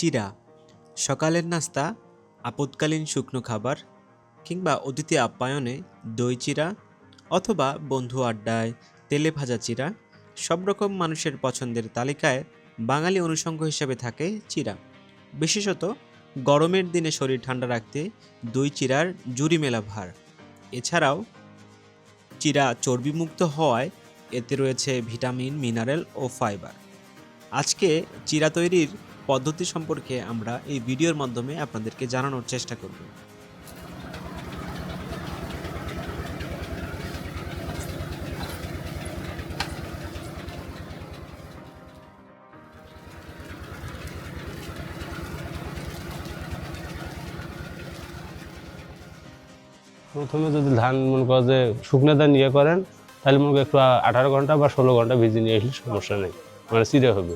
চিরা, সকালের নাস্তা আপৎকালীন শুকনো খাবার কিংবা অতিথি আপ্যায়নে দই চিরা অথবা বন্ধু আড্ডায় তেলে ভাজা চিরা, সব রকম মানুষের পছন্দের তালিকায় বাঙালি অনুষঙ্গ হিসেবে থাকে চিরা। বিশেষত গরমের দিনে শরীর ঠান্ডা রাখতে দই চিরার জুরি মেলা ভার। এছাড়াও চিরা চর্বিমুক্ত হওয়ায় এতে রয়েছে ভিটামিন, মিনারেল ও ফাইবার। আজকে চিরা তৈরির পদ্ধতি সম্পর্কে আমরা এই ভিডিওর মাধ্যমে আপনাদেরকে জানানোর চেষ্টা করব। প্রথমে যদি ধান মনে করো যে শুকনো ধান ইয়ে করেন, তাহলে মনে একটু আঠারো ঘণ্টা বা ষোলো ঘণ্টা ভিজে নিয়ে আসলে সমস্যা নেই মানে চিড়ে হবে।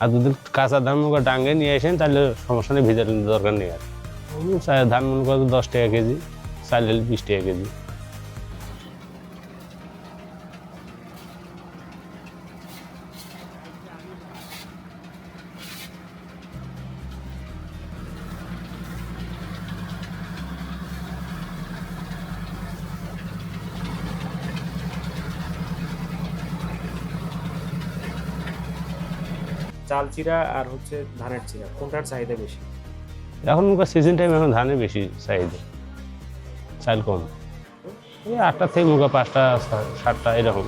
আর যদি কাঁচা ধান মুগা ডাঙ্গে নিয়ে আসেন, তাহলে সমস্যা নেই ভিজার দরকার নেই আর। ধান মনে করো দশ টাকা কেজি চাল বিশ টাকা কেজি। চাল চিরা আর হচ্ছে ধানের চিরা, কোনটার চাহিদা বেশি? এখন মনে সিজন টাইম এখন ধানে বেশি চাহিদা, চাল কম। এই আটটা থেকে করো পাঁচটা সাতটা এরকম।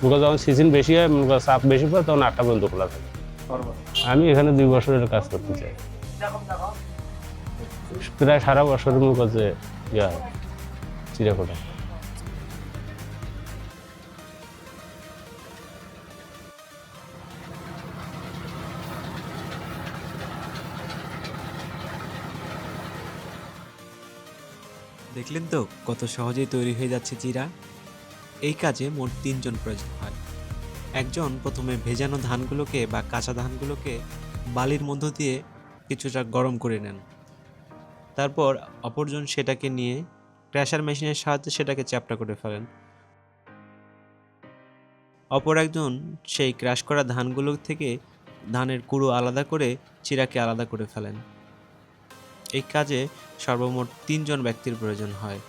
করো যখন সিজন বেশি হয় করো চাপ বেশি পড়ে, তখন আটটা পর্যন্ত খোলা থাকে। আমি এখানে দুই বছরের কাজ করতে চাই। প্রায় সারা বছরের করো যে ইয়া চিরাকোটা দেখলেন তো কত সহজেই তৈরি হয়ে যাচ্ছে চিরা এই কাজে মোট তিনজন প্রয়োজন হয়। একজন প্রথমে ভেজানো ধানগুলোকে বা কাঁচা ধানগুলোকে বালির মধ্য দিয়ে কিছুটা গরম করে নেন। তারপর অপরজন সেটাকে নিয়ে ক্র্যাশার মেশিনের সাহায্যে সেটাকে চ্যাপটা করে ফেলেন। অপর একজন সেই ক্র্যাশ করা ধানগুলো থেকে ধানের কুড়ো আলাদা করে চিরাকে আলাদা করে ফেলেন। এই কাজে সর্বমোট তিনজন ব্যক্তির প্রয়োজন হয়।